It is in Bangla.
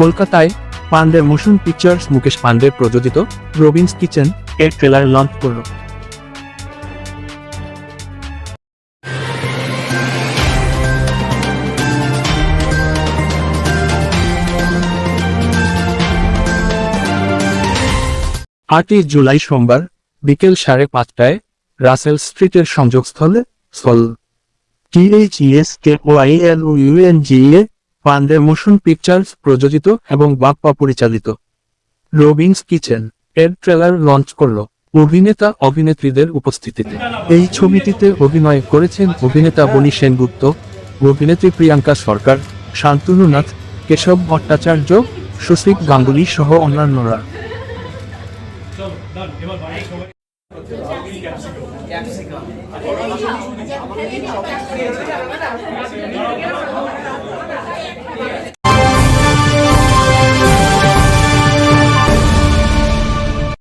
কলকাতায় পান্ডে মোশন পিকচার্স মুকেশ পান্ডে প্রযোজিত রবিন্স কিচেন এর ট্রেলার লঞ্চ করল। আটই জুলাই সোমবার বিকেল সাড়ে পাঁচটায় রাসেল স্ট্রিটের সংযোগস্থলে সল টিএইচইএস কে Y L UNGA Pandey motion pictures প্রযোজিত এবং বাপ্পা পরিচালিত। রবিন্স কিচেন এর ট্রেলার লঞ্চ করল অভিনেতা অভিনেত্রীদের উপস্থিতিতে। এই ছবিটিতে অভিনয় করেছেন অভিনেতা বনি সেনগুপ্ত, অভিনেত্রী প্রিয়াঙ্কা সরকার, শান্তনু নাথ, কেশব ভট্টাচার্য সুশীক গাঙ্গুলি সহ অন্যান্যরা। ক্যাপসিকাম